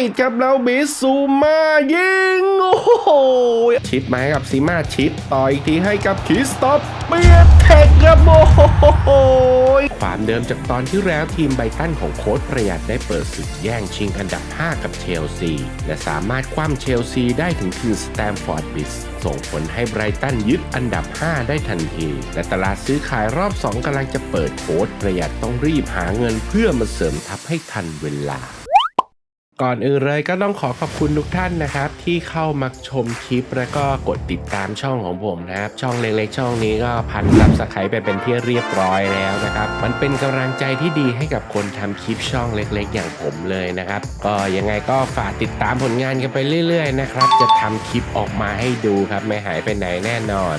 ติดครับแล้วบิซูมายิง โอ้โห ชิดไหมกับซีมาชิดต่ออีกทีให้กับคิสตอฟเปียเทคครับโอ้โหความเดิมจากตอนที่แล้วทีมไบตันของโค้ชประหยัดได้เปิดศึกแย่งชิงอันดับ 5 กับเชลซี และสามารถคว่ำเชลซีได้ถึงทีมสแตมฟอร์ดบิสส่งผลให้ไบรตันยึดอันดับ 5 ได้ทันที และตลาดซื้อขายรอบ 2กำลังจะเปิดโค้ชประหยัดต้องรีบหาเงินเพื่อมาเสริมทัพให้ทันเวลา ก่อนอื่นเลยก็ต้องขอขอบคุณทุกท่านนะครับ ที่เข้ามาชมคลิปแล้วก็กดติดตามช่องของผมนะครับ ช่องเล็กๆ ช่องนี้ก็พันซับสไครต์ไปเป็นที่เรียบร้อยแล้วนะครับ มันเป็นกำลังใจที่ดีให้กับคนทำคลิปช่องเล็กๆ อย่างผมเลยนะครับ ก็ยังไงก็ฝากติดตามผลงานกันไปเรื่อยๆนะครับจะทำคลิปออกมาให้ดูครับไม่หายไปไหนแน่นอน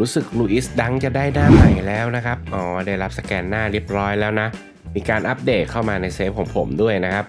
รู้สึกลูอิสดังจะได้หน้าใหม่แล้วนะครับ อ๋อ ได้รับสแกนหน้าเรียบร้อยแล้วนะ มีการอัปเดตเข้ามาในเซฟของผมด้วยนะครับ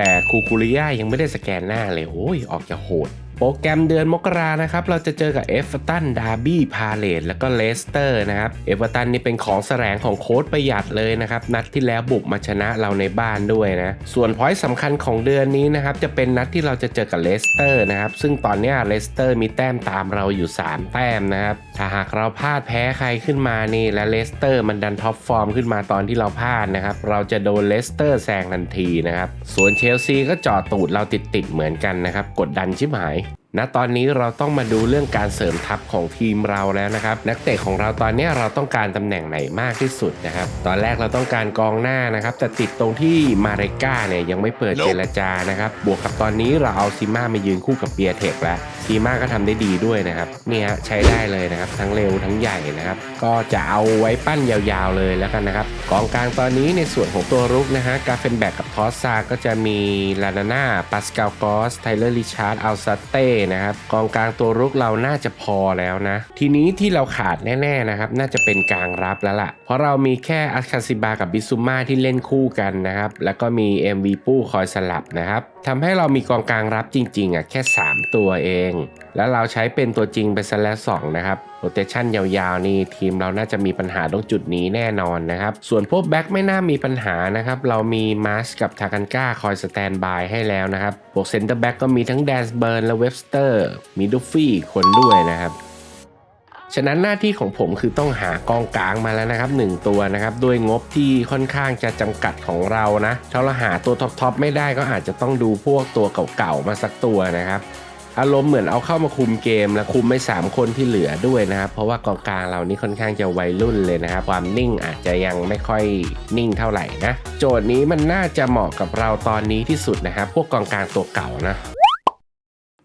แต่คูคูริยายังไม่ได้สแกนหน้าเลยโอ้ยออกจะโหด โปรแกรมเดือนมกรานะครับ เราจะเจอกับเอฟเวอร์ตันดาร์บี้พาเลตแล้วก็เลสเตอร์นะครับ เอฟเวอร์ตันนี่เป็นของแสลงของโค้ดประหยัดเลยนะครับ นัดที่แล้วบุกมาชนะเราในบ้านด้วยนะ ส่วนพอยต์สำคัญของเดือนนี้นะครับ จะเป็นนัดที่เราจะเจอกับเลสเตอร์นะครับ ซึ่งตอนนี้เลสเตอร์มีแต้มตามเราอยู่ 3 แต้มนะครับ ถ้าหากเราพลาดแพ้ใครขึ้นมานี่ และเลสเตอร์มันดันท็อปฟอร์มขึ้นมาตอนที่เราพลาดนะครับ เราจะโดนเลสเตอร์แซงทันทีนะครับ ส่วนเชลซีก็จอตูดเราติดๆเหมือนกันนะครับ กดดันชิบหาย ณตอนนี้เราต้องมาดูเรื่องการเสริมทัพของทีมเราแล้วนะครับ นักเตะของเราตอนนี้เราต้องการตำแหน่งไหนมากที่สุดนะครับ ตอนแรกเราต้องการกองหน้านะครับ แต่ติดตรงที่มาเรก้าเนี่ยยังไม่เปิดเจรจานะครับ บวกกับตอนนี้เราเอาซีมามายืนคู่กับเบียเทคแล้วซีมาก็ทำได้ดีด้วยนะครับนี่ฮะใช้ได้เลยนะครับ ทั้งเร็วทั้งใหญ่นะครับ ก็จะเอาไว้ปั้นยาวๆเลยแล้วกันนะครับกองกลางตอนนี้ในส่วนของตัวรุกนะฮะกาเฟนแบกกับทอสซาก็จะมีลานาน่าปาสกาลกอสไทเลอร์ริชาร์ดอัลซาเต้นะครับกองกลางตัวรุกเราน่าจะพอแล้วนะ ทีนี้ที่เราขาดแน่ๆนะครับน่าจะเป็นกลางรับแล้วล่ะ เพราะเรามีแค่อัคคาซิบากับบิซูมาที่เล่นคู่กันนะครับแล้วก็มี MV ปู้คอยสลับนะครับ ทำให้เรามีกองกลางรับจริงๆอะแค่ 3 ตัวเอง แล้วเราใช้เป็นตัวจริงไปซะแล้วสองนะครับโรเตชันยาวๆนี่ทีมเราน่าจะมีปัญหาตรงจุดนี้แน่นอนนะครับ ส่วนพวกแบ็คไม่น่ามีปัญหานะครับ เรามีมาร์ชกับทากันก้าคอยสแตนบายให้แล้วนะครับพวกเซนเตอร์แบ็กก็มีทั้งแดนส์เบิร์นและเวบสเตอร์มีดูฟี่คนด้วยนะครับ ฉะนั้นหน้าที่ของผมคือต้องหากองกลางมาแล้วนะครับ 1 ตัวนะครับด้วยงบที่ค่อนข้างจะจำกัดของเรานะถ้าเราหาตัวท็อปๆไม่ได้ก็อาจจะต้องดูพวกตัวเก่าๆมาสักตัวนะครับอารมณ์เหมือนเอาเข้ามาคุมเกมและคุมไม่ 3 คนที่เหลือด้วยนะครับ เพราะว่ากองกลางเรานี่ค่อนข้างจะวัยรุ่นเลยนะครับ ความนิ่งอาจจะยังไม่ค่อยนิ่งเท่าไหร่นะ โจทย์นี้มันน่าจะเหมาะกับเราตอนนี้ที่สุดนะครับ พวกกองกลางตัวเก่านะ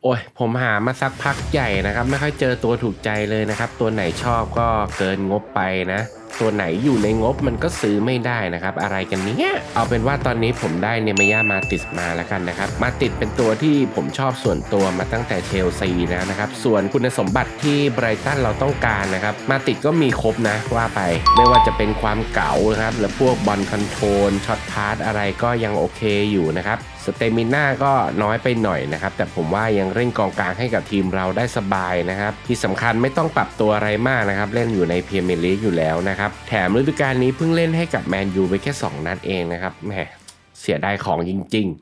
โอ้ยผมหามาสักพักใหญ่นะครับ ไม่ค่อยเจอตัวถูกใจเลยนะครับ ตัวไหนชอบก็เกินงบไปนะ ตัวไหนอยู่ในงบมันก็ซื้อไม่ได้นะครับ อะไรกันเนี้ยเอาเป็นว่าตอนนี้ผมได้เนมายามาติสมาแล้วกันนะครับ มาติดเป็นตัวที่ผมชอบส่วนตัวมาตั้งแต่เชลซีแล้วนะครับ ส่วนคุณสมบัติที่ไบรตันเราต้องการนะครับ มาติดก็มีครบนะว่าไป ไม่ว่าจะเป็นความเก๋านะครับหรือพวกบอลคอนโทรลช็อตพาสอะไรก็ยังโอเคอยู่นะครับสเตมิน่าก็น้อยไปหน่อยนะครับ แต่ผมว่ายังเล่นกองกลางให้กับทีมเราได้สบายนะครับ ที่สำคัญไม่ต้องปรับตัวอะไรมากนะครับ เล่นอยู่ในเมียร์เมลีอยู่แล้วนะครับแถมฤดูกาลนี้เพิ่งเล่นให้กับแมนยูไปแค่ 2 นัดเองนะครับแหมเสียดายของจริง ๆ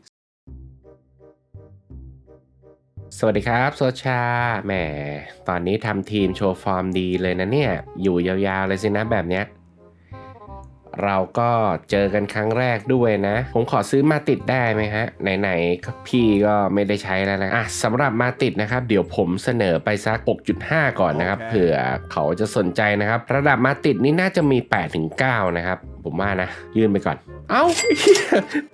สวัสดีครับ โซชาแหมตอนนี้ทำทีมโชว์ฟอร์มดีเลยนะเนี่ย อยู่ยาวๆเลยสินะแบบเนี้ย เราก็เจอกันครั้งแรกด้วยนะ ผมขอซื้อมาติดได้ไหมฮะ ไหนๆก็พี่ก็ไม่ได้ใช้แล้วนะอะสำหรับมาติดนะครับ เดี๋ยวผมเสนอไปสัก 6.5 ก่อนนะครับโอเคเผื่อเขาจะสนใจนะครับ ระดับมาติดนี่น่าจะมี 8-9 นะครับ ผมว่านะ ยื่นไปก่อน เอ้า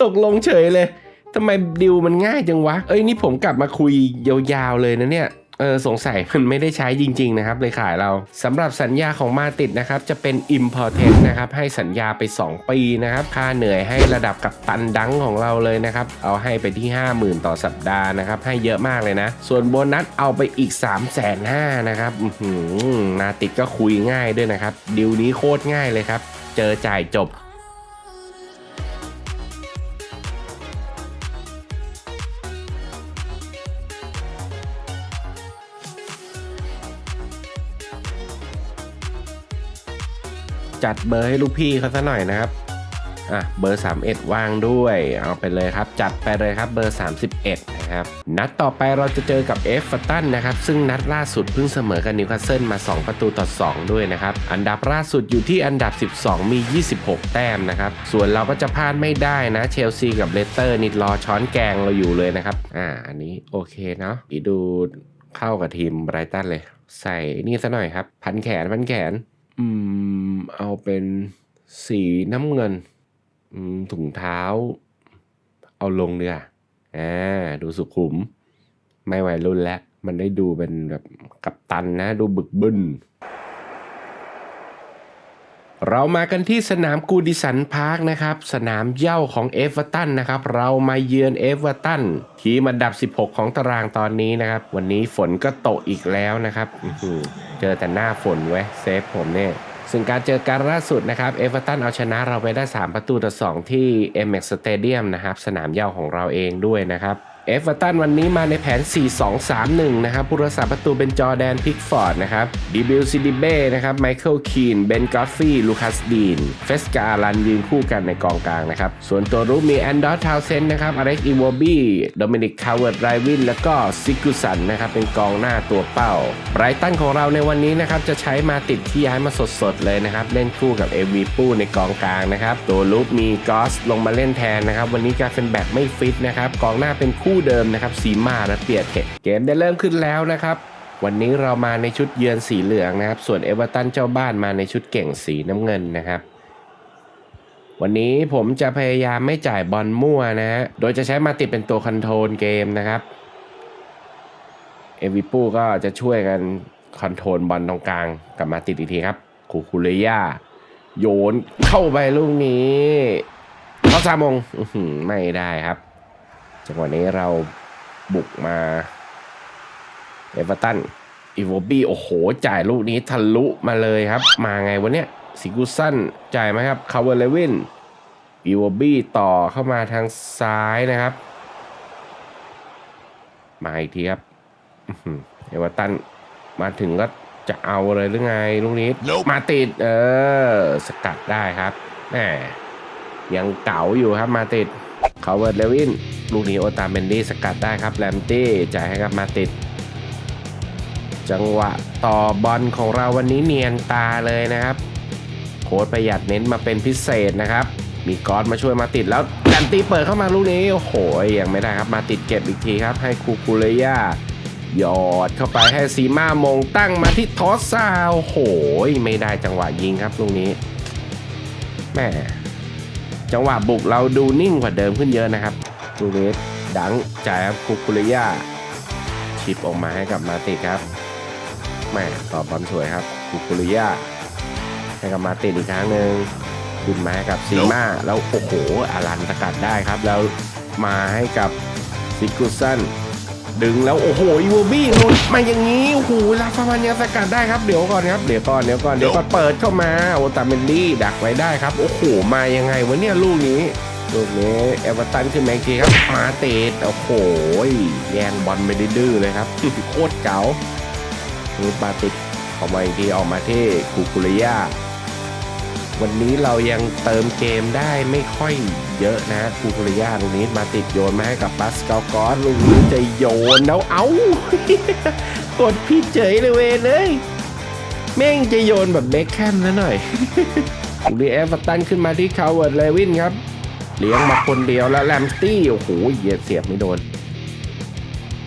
ตกลงเฉยเลยทำไมดิวมันง่ายจังวะ เอ้ยนี่ผมกลับมาคุยยาวๆเลยนะเนี่ย เออสงสัยมันไม่ได้ใช้จริง ๆ นะครับเลยขายเราสำหรับสัญญาของมาติดนะครับ จะเป็น Important นะครับ ให้สัญญาไป 2 ปีนะครับ ค่าเหนื่อยให้ระดับกับตันดังของเราเลยนะครับ เอาให้ไปที่ 50,000 ต่อสัปดาห์นะครับ ให้เยอะมากเลยนะ ส่วนโบนัสเอาไปอีก 3 5 0 0 0 0นะครับอื้อหือนาติดก็คุยง่ายด้วยนะครับดิวนี้โคตรง่ายเลยครับ เจอจ่ายจบ จัดเบอร์ให้ลูกพี่เขาซะหน่อยนะครับอะเบอร์ 31 ว่างด้วย เอาไปเลยครับ จัดไปเลยครับเบอร์ 31 นะครับ นัดต่อไปเราจะเจอกับเอฟเฟอร์ตันนะครับ ซึ่งนัดล่าสุดเพิ่งเสมอกับนิวคาสเซิลมา 2 ประตูต่อ 2 ด้วยนะครับ อันดับล่าสุดอยู่ที่อันดับ 12 มี 26 แต้มนะครับ ส่วนเราก็จะพลาดไม่ได้นะ เชลซีกับเลสเตอร์นี่รอช้อนแกงเราอยู่เลยนะครับ อ่าอันนี้โอเคเนาะอีดูเข้ากับทีมไบรตันเลย ใส่นี่ซะหน่อยครับ พันแขนพันแขน อืม เอาเป็นสีน้ำเงิน อืม ถุงเท้า เอาลงเนีกว่ยอ่า ดูสุขุม ไม่วัยรุ่นแล้ว มันได้ดูเป็นแบบกัปตันนะ ดูบึกบึน เรามากันที่สนามกูดิสันพาร์คนะครับ สนามเย้าของเอเวอร์ตันนะครับ เรามาเยือนเอเวอร์ตันทีมอันดับ 16 ของตารางตอนนี้นะครับ วันนี้ฝนก็ตกอีกแล้วนะครับเจอแต่หน้าฝนไว้เซฟผมเนี่ยซึ่งการเจอการล่าสุดนะครับเอเวอร์ตันเอาชนะเราไปได้ 3 ประตูต่อ 2 ที่ MX Stadium นะครับ สนามเย้าของเราเองด้วยนะครับ เอฟเวอร์ตันวันนี้มาในแผน 4-2-3-1 นะครับ ผู้รักษาประตูเป็นจอแดนพิกฟอร์ดนะครับดิบิลซิดิเบ้นะครับ ไมเคิลคีน เบนกอฟฟี่ ลูคัสดีน เฟสกาลันยืนคู่กันในกองกลางนะครับ ส่วนตัวรุกมีแอนดอร์ทาวเซนนะครับ อเล็กอีวอบี้ โดมินิก คาร์เวิร์ดไรวิน แล้วก็ซิกุสันนะครับ เป็นกองหน้าตัวเป้า ไบรตันของเราในวันนี้นะครับ จะใช้มาติดที่ย้ายมาสดๆเลยนะครับ เล่นคู่กับเอวีปูในกองกลางนะครับ ตัวลุกมีกอสลงมาเล่นแทนนะครับ วันนี้การเป็นแบกไม่ฟิตนะครับ กองหน้าเป็นคู่เดิมนะครับซีมาและเปียเทคเกมได้เริ่มขึ้นแล้วนะครับวันนี้เรามาในชุดเยือนสีเหลืองนะครับ ส่วนเอเวอร์ตันเจ้าบ้านมาในชุดเก่งสีน้ำเงินนะครับ วันนี้ผมจะพยายามไม่จ่ายบอลมั่วนะฮะ โดยจะใช้มาติดเป็นตัวคอนโทรลเกมนะครับ เอวิปูก็จะช่วยกันคอนโทรลบอลตรงกลางกลับมาติดอีกทีครับคูคูเลย่าโยนเข้าไปลูกนี้เขาซามงไม่ได้ครับ จังหวะนี้เราบุกมาเอเวอร์ตันอีโวบี้โอ้โห จ่ายลูกนี้ทะลุมาเลยครับ มาไงวะเนี่ยซิกุสันจ่ายไหมครับคาร์เวเลวินอีโวบี้ต่อเข้ามาทางซ้ายนะครับ มาอีกทีครับอื้อหือเอเวอร์ตันมาถึงก็จะเอาเลยหรือไงลูกนี้ Nope มาติด เออ สกัดได้ครับแหมยังเก๋าอยู่ครับมาติด คาร์เวเลวินลูกนี้โอตาเมนดี้สกัดได้ครับแรมตี้จ่ายให้กับมาติด จังหวะต่อบอลของเราวันนี้เนียนตาเลยนะครับ โค้ดประหยัดเน้นมาเป็นพิเศษนะครับ มีกอสมาช่วยมาติดแล้วแลมตี้เปิดเข้ามาลูกนี้โอ้โหยังไม่ได้ครับมาติดเก็บอีกทีครับ ให้คูคูเลย่าหยอดเข้าไปให้ซีมามงตั้งมาที่ทอสซาโอ้โหไม่ได้จังหวะยิงครับลูกนี้แม่ จังหวะบุกเราดูนิ่งกว่าเดิมขึ้นเยอะนะครับลูกนี้ดังจ่ายครับคูคูเลย่าชิปออกมาให้กับมาติดครับแม่ตอบบอลสวยครับคูคูริยาให้กับมาติดอีกครั้งหนึ่งขึ้นมาให้กับซีมาแล้วโอ้โหอารันสกัดได้ครับ แล้วมาให้กับซิกุสัน ดึงแล้วโอ้โหอีโวบี้หลุดมาอย่างนี้โอ้โหลาฟามันยังสกัดได้ครับเดี๋ยวก่อนครับเดี๋ยวก่อนเดี๋ยวก่อนเดี๋ยวก่อนเปิดเข้ามาโอตาเมนดี้ดักไว้ได้ครับโอ้โหมายังไงวะเนี่ยลูกนี้ลูกนี้เอเวอร์ตันขึ้นมาอีกทีครับมาเตดโอ้โหแย่งบอลไม่ได้ดื้อเลยครับโคตรเก๋านี่ปาติดออกมาอีกทีออกมาที่คูคุริยาวันนี้เรายังเติมเกมได้ไม่ค่อย เยอะนะคูคุริยาตรงนี้มาติดโยนมาให้กับปัสกากอสลูกนี้จะโยนแล้วเอากดผิดเฉยเลยเวยเลยแม่งจะโยนแบบเบคแคมซะหน่อยลูกนี้เอฟตันขึ้นมาที่คาวเวิร์ดเลวินครับ เลี้ยงมาคนเดียวแล้วแลมสตี้โอ้โหเหยียดเสียบไม่โดน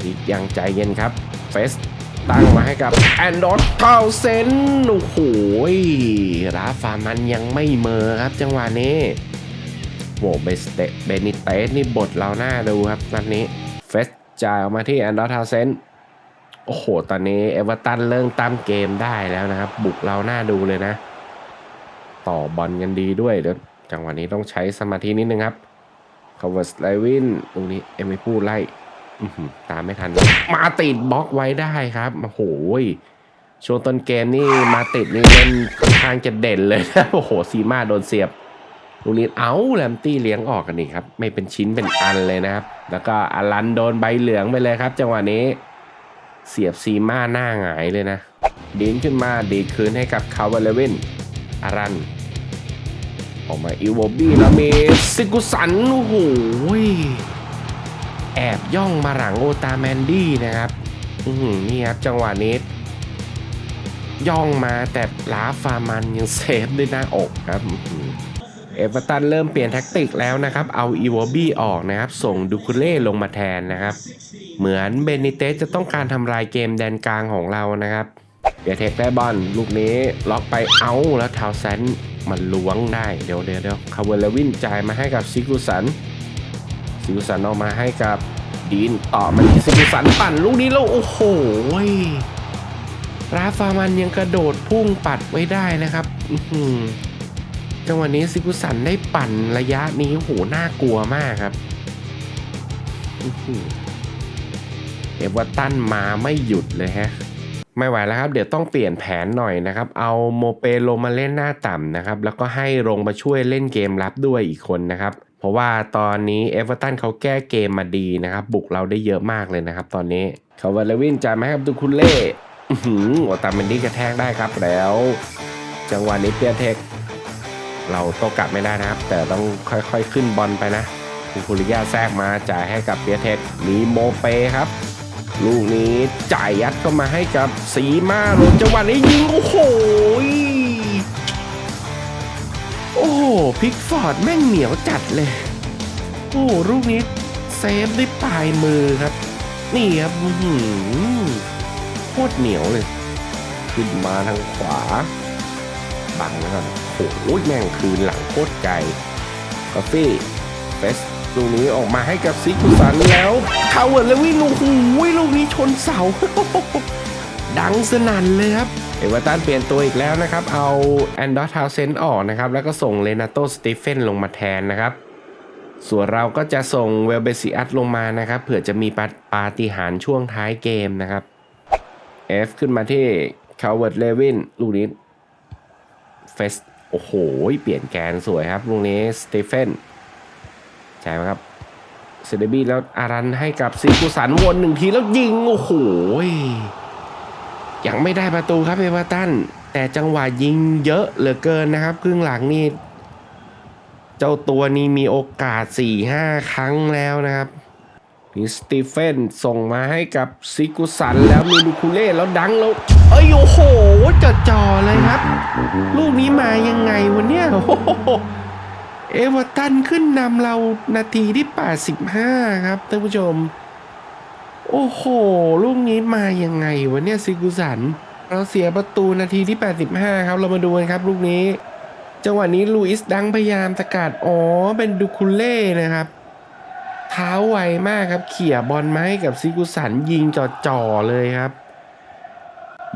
อีกยังใจเย็นครับเฟสตั้งมาให้กับแอนดอร์เทาเซนโอ้โหราฟามันยังไม่เมอครับจังหวะนี้ โหเบสเตเบนิเตสนี่บทเราหน้าดูครับนัดนี้เฟสจ่ายออกมาที่แอนดอร์ทาเซนโอ้โห ตอนนี้เอเวอร์ตันเริ่มตามเกมได้แล้วนะครับ บุกเราหน้าดูเลยนะ ต่อบอลกันดีด้วยเดี๋ยวจังหวะนี้ต้องใช้สมาธินิดนึงครับคาร์วสไลวินตรงนี้เอ็มไอพูดไล่ตามไม่ทัน มาติดบล็อกไว้ได้ครับโอ้โหช่วงต้นเกมนี่มาติดนี่เล่นค่อนข้างจะเด่นเลยนะโอ้โหซีมาโดนเสียบ ลูกนี้เอาแลมตี้เลี้ยงออกกันนี่ครับ ไม่เป็นชิ้นเป็นอันเลยนะครับ แล้วก็อารันโดนใบเหลืองไปเลยครับจังหวะนี้เสียบซีมาหน้าหงายเลยนะดีนขึ้นมาดีดคืนให้กับคาวเวลวินอารัน ออกมาอิวโบบี้แล้วมีซิกุสันโอ้โหแอบย่องมาหลังโอตาแมนดี้นะครับอือหือนี่ครับจังหวะนี้ย่องมาแต่ลาฟามันยังเซฟด้วยหน้าอกครับ เอเวอร์ตันเริ่มเปลี่ยนแท็กติกแล้วนะครับ เอาอีวอบี้ออกนะครับ ส่งดูคุเล่ลงมาแทนนะครับ เหมือนเบนิเตสจะต้องการทำลายเกมแดนกลางของเรานะครับเบียเทคได้บอลลูกนี้ล็อกไปเอาแล้วทาวแซนมันล้วงได้เดี๋ยวเดี๋ยวเดี๋ยวคาร์เวลวินจ่ายมาให้กับซิกุสันซิกุสันออกมาให้กับดีนต่อมาซิกุสันปั่นลูกนี้แล้วโอ้โหราฟามันยังกระโดดพุ่งปัดไว้ได้นะครับ อื้อหือ จังหวะนี้ซิกุสันได้ปั่นระยะนี้โหน่ากลัวมากครับอื้อหือเอเวอร์ตันมาไม่หยุดเลยฮะ ไม่ไหวแล้วครับ เดี๋ยวต้องเปลี่ยนแผนหน่อยนะครับ เอาโมเปลงมาเล่นหน้าต่ำนะครับ แล้วก็ให้ลงมาช่วยเล่นเกมรับด้วยอีกคนนะครับ เพราะว่าตอนนี้เอเวอร์ตันเขาแก้เกมมาดีนะครับ บุกเราได้เยอะมากเลยนะครับ ตอนนี้คาวาเลวินจ่ายมาให้กับดูคุเล่อื้อหือโอตาเมนดี้กระแทกได้ครับแล้ว จังหวะนี้เปียเทค เราโตกลับไม่ได้นะครับ แต่ต้องค่อยๆขึ้นบอลไปนะคุณคุริยาแทรกมาจ่ายให้กับเปียเทคมีโมเปครับ ลูกนี้จ่ายยัดเข้ามาให้กับสีมาโรนจังหวะนี้ยิงโอ้โหโอ้โหพิกฟอร์ดแม่งเหนียวจัดเลย โอ้ลูกนี้เซฟด้วยปลายมือครับ นี่ครับโคตรเหนียวเลย ขึ้นมาทางขวา บังนะครับโอ้โหแม่งคืนหลังโคตรไกลกาแฟเฟสลูกนี้ออกมาให้กับซิกุสันแล้วคาเวิร์ดแล้ววิ่งโอ้โหลูกนี้ชนเสา ดังสนั่นเลยครับ เอเวอร์ตันเปลี่ยนตัวอีกแล้วนะครับ เอาแอนดอร์ทาวเซนออกนะครับ แล้วก็ส่งเลนาโตสตีเฟนลงมาแทนนะครับ ส่วนเราก็จะส่งเวลเบซิอัตลงมานะครับ เผื่อจะมีปาปาฏิหาริย์ช่วงท้ายเกมนะครับ F ขึ้นมาที่คาวเวิร์ดเลวินลูกนี้ ฟสโอ้โห เปลี่ยนแกนสวยครับลูกนี้สเตเฟนใช่ไหมครับเซเดบี้แล้วอารันให้กับซีกุสันวนหนึ่งทีแล้วยิง โอ้โห ยังไม่ได้ประตูครับเอเวอร์ตัน แต่จังหวะยิงเยอะเหลือเกินนะครับ ครึ่งหลังนี่ เจ้าตัวนี้มีโอกาส 4-5 ครั้งแล้วนะครับ นี่สตีเฟนส่งมาให้กับซิกุสันแล้วมีลูคูเล่แล้วดังแล้วเอ้ยโอ้โหจ่อจอเลยครับ ลูกนี้มายังไงวันเนี้ยเอเวอร์ตันขึ้นนำเรานาทีที่ 85 ครับท่านผู้ชม โอ้โห ลูกนี้มายังไงวันเนี้ยซิกุสัน เราเสียประตูนาทีที่ 85 ครับ เรามาดูกันครับ ลูกนี้ จังหวะนี้ลูอิสดังพยายามสกัดอ๋อเป็นดูคูเล่นะครับ เท้าไวมากครับ เขี่ยบอลมาให้กับซิกุสันยิงจ่อๆเลยครับ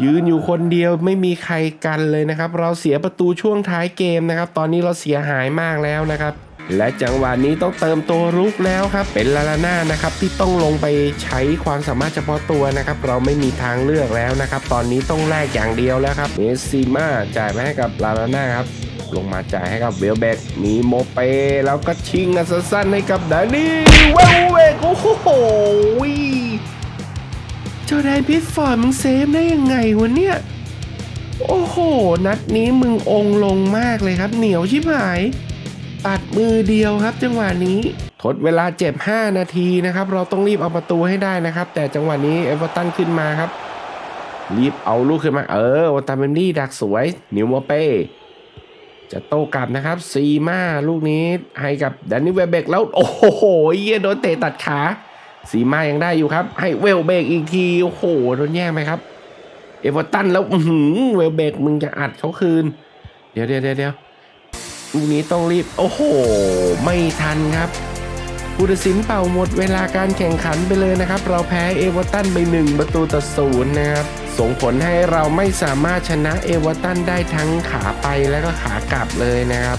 ยืนอยู่คนเดียวไม่มีใครกันเลยนะครับ เราเสียประตูช่วงท้ายเกมนะครับ ตอนนี้เราเสียหายมากแล้วนะครับ และจังหวะนี้ต้องเติมตัวรุกแล้วครับ เป็นลาลาน่านะครับที่ต้องลงไปใช้ความสามารถเฉพาะตัวนะครับ เราไม่มีทางเลือกแล้วนะครับ ตอนนี้ต้องแลกอย่างเดียวแล้วครับเมสซิมาจ่ายมาให้กับลาลาน่าครับ ลงมาจ่ายให้กับเวลเบกมีโมเป แล้วก็ชิงอัสซันให้กับดานี่เวลเบกโอ้โหเจ้าแดนพิทฟอร์ดมึงเซฟได้ยังไงวะเนี่ยโอ้โห นัดนี้มึงองลงมากเลยครับ เหนียวชิบหายปัดมือเดียวครับจังหวะนี้ ทดเวลาเจ็บ 5 นาทีนะครับ เราต้องรีบเอาประตูให้ได้นะครับ แต่จังหวะนี้เอเวอร์ตันขึ้นมาครับ รีบเอาลูกขึ้นมา เออโอตาเมนดี้ดักสวย นิวโมเป้ จะโต้กลับนะครับ ซีมาลูกนี้ให้กับแดนนี่เวเบกแล้ว โอ้โหเยี่ยโดนเตะตัดขาซีมายังได้อยู่ครับ ให้เวลเบกอีกที โอ้โหโดนแย่งไหมครับ เอเวอร์ตันแล้วหือเวลเบกมึงจะอัดเขาคืน เดี๋ยวเดี๋ยวเดี๋ยวลูกนี้ต้องรีบ โอ้โห ไม่ทันครับผู้ตัดสินเป่าหมดเวลาการแข่งขันไปเลยนะครับ เราแพ้เอเวอร์ตันไปหนึ่งประตูต่อศูนย์นะครับ ส่งผลให้เราไม่สามารถชนะเอเวอร์ตันได้ทั้งขาไปและก็ขากลับเลยนะครับ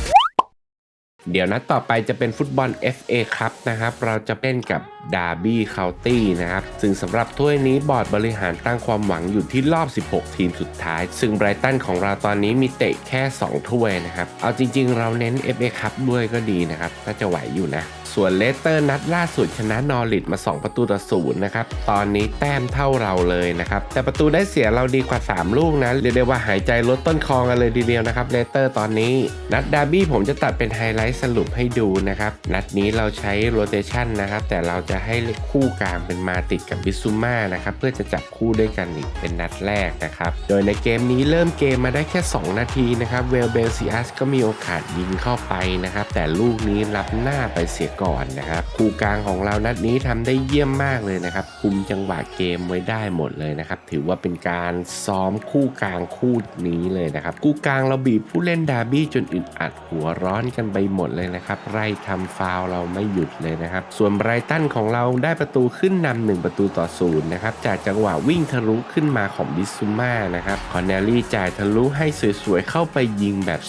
เดี๋ยวนัดต่อไปจะเป็นฟุตบอล FA ครับนะครับ เราจะเล่นกับดาร์บี้เคาน์ตี้นะครับ ซึ่งสำหรับถ้วยนี้บอร์ดบริหารตั้งความหวังอยู่ที่รอบ 16 ทีมสุดท้าย ซึ่งไบรตันของเราตอนนี้มีเตะแค่ 2 ถ้วยนะครับ เอาจริง ๆ เราเน้น FA ครับด้วยก็ดีนะครับน่าจะไหวอยู่นะ ส่วนเลสเตอร์นัดล่าสุดชนะนอริทมา 2 ประตูต่อศูนย์นะครับ ตอนนี้แต้มเท่าเราเลยนะครับ แต่ประตูได้เสียเราดีกว่า 3 ลูกนะ เรียกได้ว่าหายใจลดต้นคองกันเลยทีเดียวนะครับเลสเตอร์ตอนนี้ นัดดาร์บี้ผมจะตัดเป็นไฮไลท์สรุปให้ดูนะครับ นัดนี้เราใช้โรเตชันนะครับ แต่เราจะให้คู่กลางเป็นมาติดกับบิซูมานะครับ เพื่อจะจับคู่ด้วยกันอีกเป็นนัดแรกนะครับ โดยในเกมนี้เริ่มเกมมาได้แค่ 2 นาทีนะครับ เวลเบลซิอัสก็มีโอกาสยิงเข้าไปนะครับ แต่ลูกนี้รับหน้าไปเสียก่อนนะครับคู่กลางของเรานัดนี้ทำได้เยี่ยมมากเลยนะครับ คุมจังหวะเกมไว้ได้หมดเลยนะครับ ถือว่าเป็นการซ้อมคู่กลางคู่นี้เลยนะครับ คู่กลางเราบีบผู้เล่นดาร์บี้จนอึดอัดหัวร้อนกันไปหมดเลยนะครับ ไล่ทำฟาวเราไม่หยุดเลยนะครับ ส่วนไบรตันของเราได้ประตูขึ้นนำหนึ่งประตูต่อศูนย์นะครับ จากจังหวะวิ่งทะลุขึ้นมาของบิซูมานะครับ คอนเนลลี่จ่ายทะลุให้สวยๆเข้าไปยิงแบบ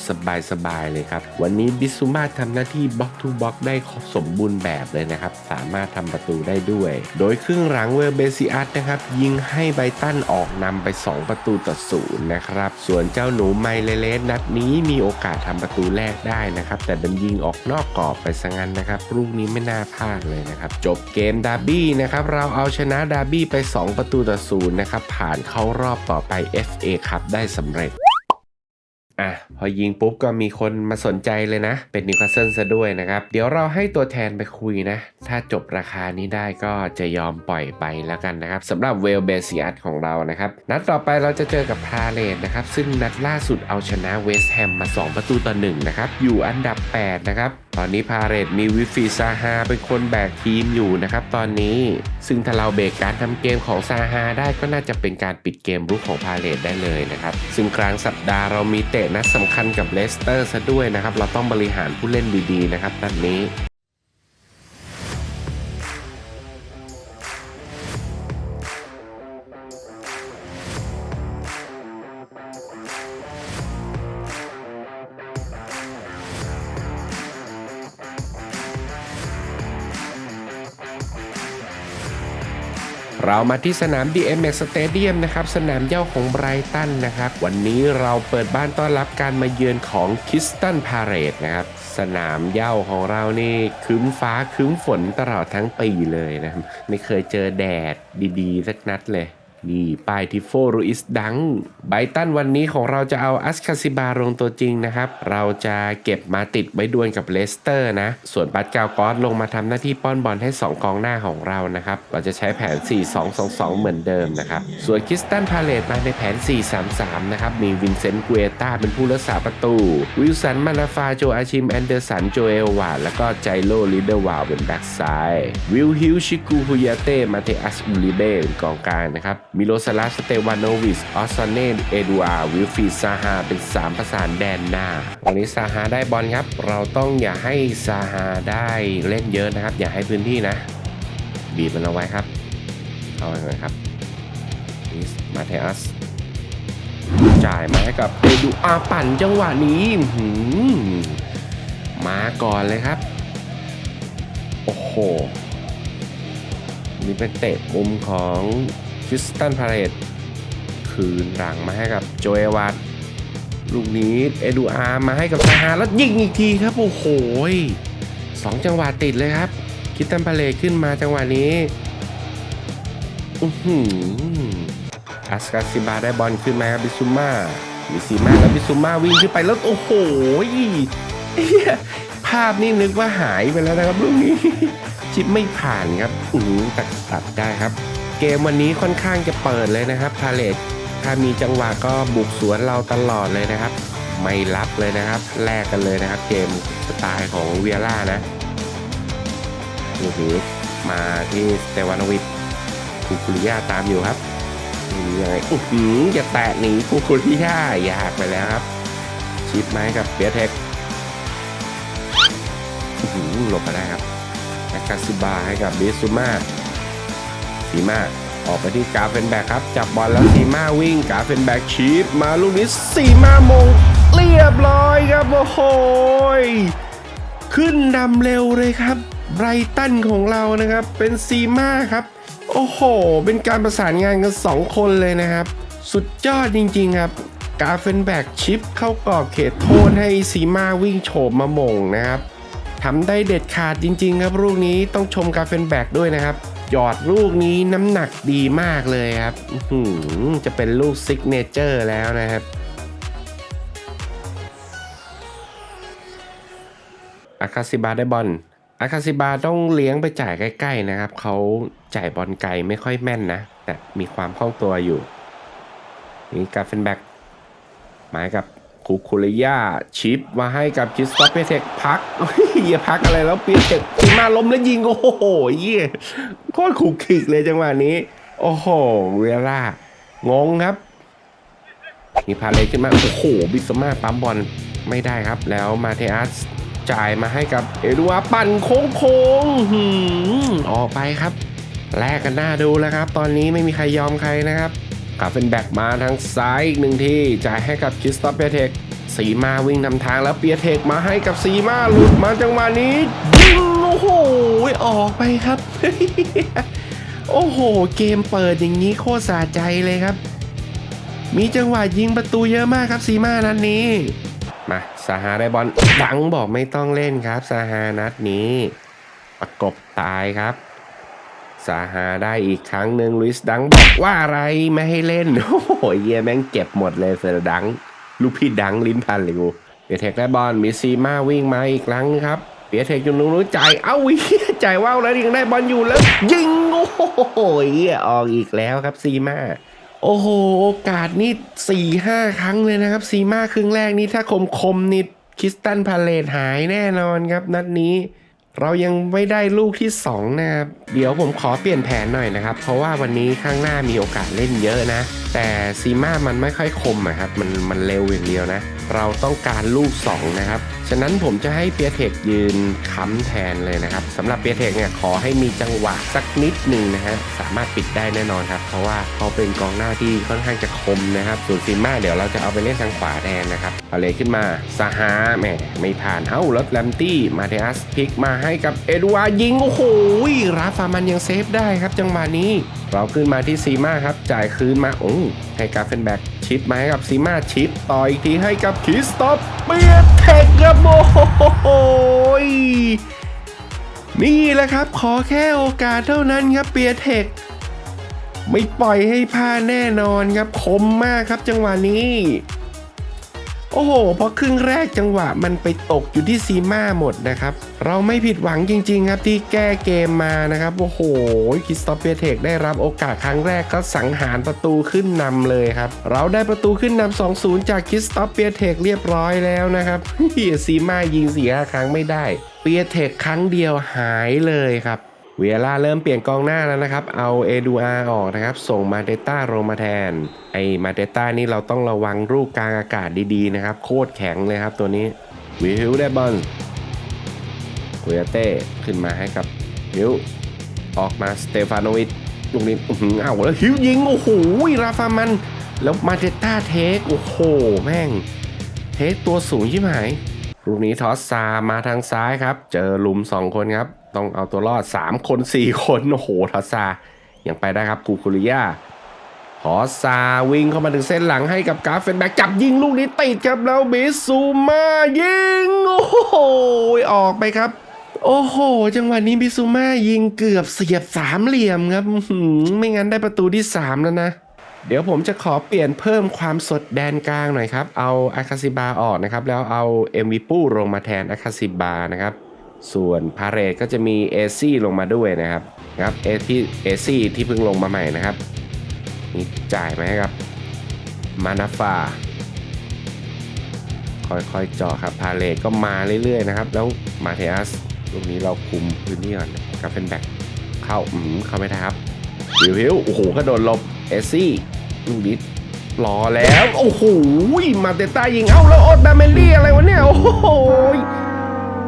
สบายๆเลยครับ วันนี้บิซูมาทำหน้าที่บล็อกทูบล็อกได้สมบูรณ์แบบเลยนะครับ สามารถทำประตูได้ด้วย โดยครึ่งหลังเวลเบซิอัสนะครับ ยิงให้ไบตันออกนำไป 2 ประตูต่อศูนย์นะครับ ส่วนเจ้าหนูไมเลเลสนัดนี้มีโอกาสทำประตูแรกได้นะครับ แต่ดันยิงออกนอกกรอบไปซะงั้นนะครับลูกนี้ไม่น่าพลาดเลยนะครับ จบเกมดาร์บี้นะครับ เราเอาชนะดาร์บี้ไป 2 ประตูต่อศูนย์นะครับ ผ่านเข้ารอบต่อไป FA ครับได้สำเร็จ อะพอยิงปุ๊บก็มีคนมาสนใจเลยนะ เป็นนิวคาสเซิลซะด้วยนะครับ เดี๋ยวเราให้ตัวแทนไปคุยนะ ถ้าจบราคานี้ได้ก็จะยอมปล่อยไปแล้วกันนะครับสำหรับเวลเบซิอัสของเรานะครับ นัดต่อไปเราจะเจอกับพาเลตนะครับ ซึ่งนัดล่าสุดเอาชนะเวสต์แฮมมา 2 ประตูต่อ1นะครับ อยู่อันดับ 8 นะครับ ตอนนี้พาเรตมีวิฟีซาฮาเป็นคนแบกทีมอยู่นะครับตอนนี้ ซึ่งถ้าเราเบรกการทำเกมของซาฮาได้ก็น่าจะเป็นการปิดเกมรุกของพาเลตได้เลยนะครับ ซึ่งกลางสัปดาห์เรามีเตะนัดสำคัญกับเลสเตอร์ซะด้วยนะครับ เราต้องบริหารผู้เล่นดีๆนะครับตอนนี้ เรามาที่สนาม DMX Stadium นะครับสนามเย่าของไบรตันนะครับ วันนี้เราเปิดบ้านต้อนรับการมาเยือนของคิสตันพาเรตนะครับสนามเย่าของเรานี่ครึ้มฟ้าครึ้มฝนตลอดทั้งปีเลยนะครับไม่เคยเจอแดดดีๆ สักนัดเลย นี่ป้ายทิโฟรูอิสดัง ไบตันวันนี้ของเราจะเอาอัสคาซิบาลงตัวจริงนะครับ เราจะเก็บมาติดไว้ดวลกับเลสเตอร์นะ ส่วนบัตกาวกอสลงมาทำหน้าที่ป้อนบอลให้ 2 กองหน้าของเรานะครับ เราจะใช้แผน 4-2-2-2 เหมือนเดิมนะครับ ส่วนคริสตันพาเลตมาในแผน 4-3-3 นะครับ มีวินเซนต์เกวต้าเป็นผู้รักษาประตู วิลสันมานาฟาโจอาชิมแอนเดอร์สันโจเอลวาดแล้วก็ไจโรลิเดอร์วาเป็นแบ็กซ้าย วิลฮิลชิกูฮุยาเต้มาเทอัสอูลิเบ้เป็นกองกลางนะครับมิโลซาลาสเตวานโนวิสออสซอนเนเอดูอาร์วิลฟีซาฮาเป็น 3 ประสานแดนหน้า วันนี้ซาฮาได้บอลครับ เราต้องอย่าให้ซาฮาได้เล่นเยอะนะครับ อย่าให้พื้นที่นะ บีบมันเอาไว้ครับเข้าไปเลยครับมาเทอัสจ่ายมาให้กับเอดูอาปั่นจังหวะนี้หือมาก่อนเลยครับ โอ้โหนี่เป็นเตะมุมของ คริสตันพาเรตคืนหลังมาให้กับโจเอวัตลูกนี้เอดูอาร์มาให้กับซาฮาแล้วยิงอีกทีครับ โอ้โหสองจังหวะติดเลยครับ คิสตันพาเรตขึ้นมาจังหวะนี้อือหืออัสกาซิบาได้บอลขึ้นมาครับบิซูมาบิซูมาแล้วบิซูมาวิ่งขึ้นไปแล้วโอ้โหภาพนี่นึกว่าหายไปแล้วนะครับลูกนี้ ชิปไม่ผ่านครับอือตัดตัดได้ครับ เกมวันนี้ค่อนข้างจะเปิดเลยนะครับพาเลตถ้ามีจังหวะก็บุกสวนเราตลอดเลยนะครับ ไม่รับเลยนะครับแลกกันเลยนะครับ เกมสไตล์ของเวียร่านะนี่คือมาที่สเตวานวิชคูคุริยาตามอยู่ครับยังไงอื้อหือจะแตะหนีคูคุริยายากไปแล้วครับ ชิปไม้กับเบียเทคหลบมาได้ครับแอคาซิบาให้กับเบิซูมา ซีมาออกไปที่กาเฟนแบกครับ จับบอลแล้วซีมาวิ่งกาเฟนแบกชีฟมาลูกนี้ซีมามงเรียบร้อยครับ โอ้โหขึ้นนำเร็วเลยครับไบรตันของเรานะครับ เป็นซีมาครับ โอ้โห เป็นการประสานงานกัน 2 คนเลยนะครับ สุดยอดจริง ๆ ครับ กาเฟนแบกชิปเข้ากรอบเขตโทษให้ซีมาวิ่งโฉบมาหมงนะครับทำได้เด็ดขาดจริง ๆ ครับลูกนี้ต้องชมกาเฟนแบกด้วยนะครับ หยอดลูกนี้น้ำหนักดีมากเลยครับจะเป็นลูกซิกเนเจอร์แล้วนะครับอาคาซิบาได้บอลอาคาซิบาต้องเลี้ยงไปจ่ายใกล้ ๆนะครับ เขาจ่ายบอลไกลไม่ค่อยแม่นนะ แต่มีความคล่องตัวอยู่นี่กาเฟนแบ็กหมายกับ คูคูริยาชิปมาให้กับคิสตอปเปเทคพักอย่าพักอะไรแล้วเปียเทคขึ้นมาล้มแล้วยิง โอ้โหเยี่ยโคตรขู่ขิกเลยจังหวะนี้ โอ้โห เวล่างงครับมีพาเลขึ้นมา โอ้โห บิสมาปั๊มบอลไม่ได้ครับ แล้วมาเทอัสจ่ายมาให้กับเอดูอาปั่นโค้งโค้งออกไปครับ แลกกันหน้าดูแล้วครับ ตอนนี้ไม่มีใครยอมใครนะครับ กลับเป็นแบ็กมาทางซ้ายอีกหนึ่งที่จ่ายให้กับคริสตอฟเปียเทคสีมาวิ่งนำทางแล้วเปียเทคมาให้กับสีมาหลุดมาจังหวะนี้ยิงโอ้โหออกไปครับโอ้โห เกมเปิดอย่างนี้โคตรสะใจเลยครับ มีจังหวะยิงประตูเยอะมากครับซีมานัดนี้ มาซาฮาได้บอลดังบอกไม่ต้องเล่นครับซาฮานัดนี้ ประกบตายครับ ซาฮาได้อีกครั้งหนึ่งลุยส์ดังบอกว่าอะไรไม่ให้เล่น โอ้โหเยี่ยแม่งเก็บหมดเลยเซอร์ดัง ลูกพี่ดังลิ้นพันเลยกูเปียเทคได้บอลมีซีมาวิ่งมาอีกครั้งครับเปียเทคอยู่นู้นรู้ใจเอ้าวิ่งจ่ายว่าวแล้วยังได้บอลอยู่แล้ว ยิงโอ้โหเยี่ยออกอีกแล้วครับซีมาโอ้โห โอกาสนี่สี่ห้าครั้งเลยนะครับซีมาครึ่งแรกนี่ถ้าคมคมนี่คิสตันพาเลตหายแน่นอนครับนัดนี้ เรายังไม่ได้ลูกที่2นะครับเดี๋ยวผมขอเปลี่ยนแผนหน่อยนะครับ เพราะว่าวันนี้ข้างหน้ามีโอกาสเล่นเยอะนะ แต่ซีมามันไม่ค่อยคมอะครับ มันมันเร็วอย่างเดียวนะ เราต้องการลูก 2 นะครับ ฉะนั้นผมจะให้เปียเทคยืนค้ำแทนเลยนะครับสำหรับเปียเทคเนี่ยขอให้มีจังหวะสักนิดหนึ่งนะฮะสามารถปิดได้แน่นอนครับ เพราะว่าเขาเป็นกองหน้าที่ค่อนข้างจะคมนะครับส่วนซีมาเดี๋ยวเราจะเอาไปเล่นทางขวาแทนนะครับเอาเลยขึ้นมาซาฮาแหมไม่ผ่านเอ้าแล้วแลมตี้มาเทอัสพิกมาใให้กับเอ็ดวาร์ยิงโอ้โหราฟามันยังเซฟได้ครับจังหวะนี้ เราขึ้นมาที่ซีมาครับ จ่ายคืนมาโอ้ให้กาเฟนแบ็กชิปมาให้กับซีมาชิป ต่ออีกทีให้กับคิสตอฟเปียเทคครับโอ้โหนี่แหละครับขอแค่โอกาสเท่านั้นครับเปียเทคไม่ปล่อยให้พลาดแน่นอนครับคมมากครับจังหวะนี้ โอ้โหพอครึ่งแรกจังหวะมันไปตกอยู่ที่ซีมาหมดนะครับ เราไม่ผิดหวังจริง ๆ ครับที่แก้เกมมานะครับ โอ้โหคิสตอฟเปียเทคได้รับโอกาสครั้งแรกก็สังหารประตูขึ้นนำเลยครับ เราได้ประตูขึ้นนำ2-0 จากคิสตอฟเปียเทคเรียบร้อยแล้วนะครับเฮียซีมายิงเสียครั้งไม่ได้ เปียเทคครั้งเดียวหายเลยครับ เวียร่าเริ่มเปลี่ยนกองหน้าแล้วนะครับ เอาเอดูอาออกนะครับ ส่งมาเตต้าลงมาแทน ไอมาเตต้านี่เราต้องระวังรูปกลางอากาศดีๆนะครับ โคตรแข็งเลยครับตัวนี้วิฮิวได้บอลคุยเต้ขึ้นมาให้กับฮิวออกมาสเตฟานโนวิชลูกนี้อื้อหือเอาแล้วฮิวยิง โอ้โหราฟามัน แล้วมาเตต้าเทค โอ้โห แม่ง เทคตัวสูงชิบหายลูกนี้ทอสซามาทางซ้ายครับ เจอลุม 2 คนครับ ต้องเอาตัวรอด 3 คน 4 คน โอ้โหทอซายังไปได้ครับกูคุริยาทอซาวิ่งเข้ามาถึงเส้นหลังให้กับกาเฟนแบ็กจับยิงลูกนี้ติดครับแล้วบิซูมายิง โอ้โห ออกไปครับ โอ้โห จังหวะนี้บิซูมายิงเกือบเสียบสามเหลี่ยมครับไม่งั้นได้ประตูที่ 3 แล้วนะเดี๋ยวผมจะขอเปลี่ยนเพิ่มความสดแดนกลางหน่อยครับ เอาอาคาซิบาออกนะครับ แล้วเอาเอ็มวีปูลงมาแทนอาคาซิบานะครับ ส่วนพาเรตก็จะมีเอซี่ลงมาด้วยนะครับครับเอที่เอซี่ที่เพิ่งลงมาใหม่นะครับนี่จ่ายไหมครับมานาฟาค่อยๆเจาะครับพาเลตก็มาเรื่อยๆนะครับ แล้วมาเทอัสตรงนี้เราคุมพื้นที่ก่อนกับเป็นแบ็คเข้าอืมเข้าไม่ได้ครับวิววิวโอ้โหกระโดดลบเอซี่ลูกนี้รอแล้ว โอ้โหมาเตต้ายิง เอ้าแล้วอดดาเมลี่อะไรวะเนี่ย โอ้โห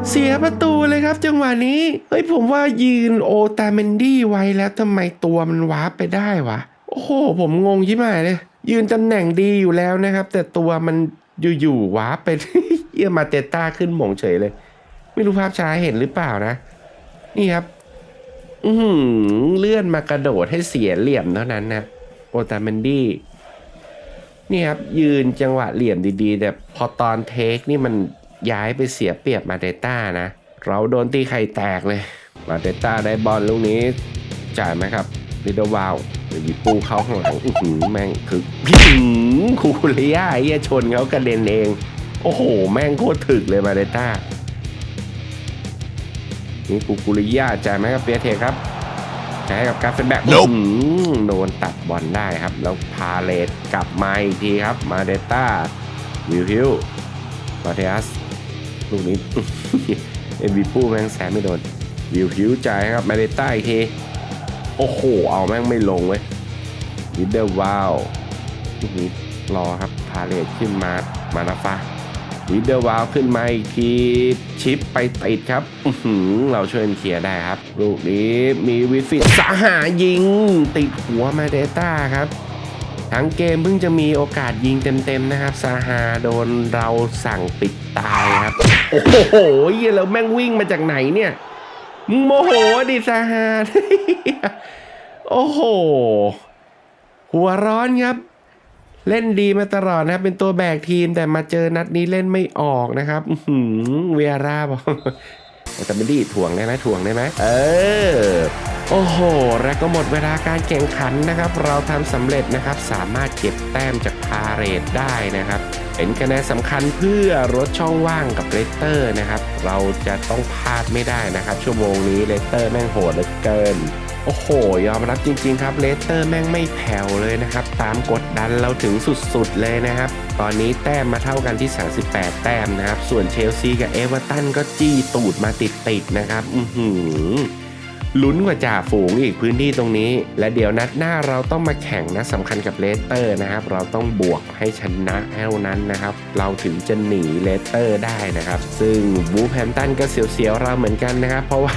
เสียประตูเลยครับ จังหวะนี้ เฮ้ยผมว่ายืนโอตาเมนดี้ไว้แล้วทำไมตัวมันวาร์ปไปได้วะ โอ้โห ผมงงชิบหายเลย ยืนตำแหน่งดีอยู่แล้วนะครับ แต่ตัวมันอยู่ๆวาร์ปไปเยี่ยมาเตต้าขึ้นหมงเฉยเลย ไม่รู้ภาพช้าเห็นหรือเปล่านะ นี่ครับ อืเลื่อนมากระโดดให้เสียเหลี่ยมเท่านั้นนะโอตาเมนดี้นี่ครับยืนจังหวะเหลี่ยมดีๆ แต่พอตอนเทคนี่มัน ย้ายไปเสียเปรียบมาเตต้านะ เราโดนตีไข่แตกเลย มาเตต้าได้บอลลูกนี้จ่ายไหมครับลิเดอร์วาวเดี๋ยวมีปูเข้าข้างหลังอื้อหือแม่งคือพี่ถึงคูคูเลียไอ้เหี้ยชนเขากระเด็นเอง โอ้โห แม่งโคตรถึกเลยมาเตต้านี่คูคูเลียจ่ายไหมครับเปียเทครับจ่ายให้กับการเป็นแบก Nope โดนตัดบอลได้ครับ แล้วพาเลตกลับมาอีกทีครับ มาเดต้าวิวฮิวมาเทอัส ลูกนี้ เอ็มวีปูแม่งแสนไม่โดน วิวฮิวให้ครับมาเดต้าอีกทีโอ้โห เอาแม่งไม่ลงเว้ยลิเดอร์วาวลูกนี้รอครับพาเลตขึ้นมามานาฟาลิเดอร์วาวขึ้นมาอีกทีชิปไปติดครับเราช่วยเคลียร์ได้ครับ ลูกนี้มีวิฟิตสาหายิง ติดหัวมาเดต้าครับทั้งเกมเพิ่งจะมีโอกาสยิงเต็มๆนะครับซาฮาโดนเราสั่งปิดตายครับ โอ้โหเยแล้วแม่งวิ่งมาจากไหนเนี่ยมึงโมโหดิซาฮาโอ้โห หัวร้อนครับ เล่นดีมาตลอดนะครับ เป็นตัวแบกทีมแต่มาเจอนัดนี้เล่นไม่ออกนะครับหือเวียร่าบอกแต่ไม่ดีถ่วงได้ไหมถ่วงได้ไหมเออ โอ้โห แล้วก็หมดเวลาการแข่งขันนะครับ เราทำสำเร็จนะครับ สามารถเก็บแต้มจาก พาเรตได้นะครับ เป็นคะแนนสำคัญเพื่อลดช่องว่างกับเลสเตอร์นะครับ เราจะต้องพลาดไม่ได้นะครับ ชั่วโมงนี้เลสเตอร์แม่งโหดเหลือเกินโอ้โห ยอมรับจริงๆครับเลสเตอร์แม่งไม่แผ่วเลยนะครับ ตามกดดันเราถึงสุดๆเลยนะครับ ตอนนี้แต้มมาเท่ากันที่ 38 แต้มนะครับ ส่วนเชลซีกับเอเวอร์ตันก็จี้ตูดมาติดๆนะครับ อือหือ ลุ้นกว่าจ่าฝูงอีกพื้นที่ตรงนี้ และเดี๋ยวนัดหน้าเราต้องมาแข่งนะสำคัญกับเลสเตอร์นะครับ เราต้องบวกให้ชนะเท่านั้นนะครับ เราถึงจะหนีเลสเตอร์ได้นะครับ ซึ่งบูแพมตันก็เสียวๆเราเหมือนกันนะครับ เพราะว่า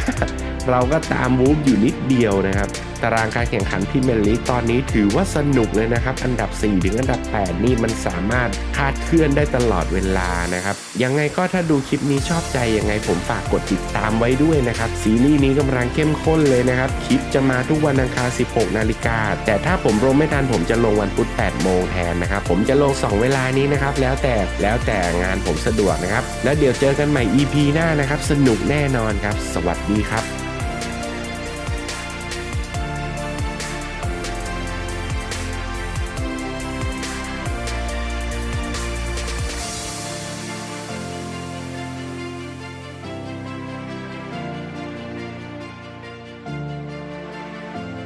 เราก็ตามวูฟอยู่นิดเดียวนะครับ ตารางการแข่งขันพรีเมียร์ลีกตอนนี้ถือว่าสนุกเลยนะครับ อันดับ 4 ถึงอันดับ 8 นี่มันสามารถคาดเคลื่อนได้ตลอดเวลานะครับ ยังไงก็ถ้าดูคลิปนี้ชอบใจยังไงผมฝากกดติดตามไว้ด้วยนะครับ ซีรีส์นี้กำลังเข้มข้นเลยนะครับ คลิปจะมาทุกวันอังคาร 16 นาฬิกา แต่ถ้าผมลงไม่ทันผมจะลงวันพุธ 8 โมงแทนนะครับ ผมจะลง 2 เวลานี้นะครับ แล้วแต่แล้วแต่งานผมสะดวกนะครับ แล้วเดี๋ยวเจอกันใหม่ EP หน้านะครับ สนุกแน่นอนครับ สวัสดีครับ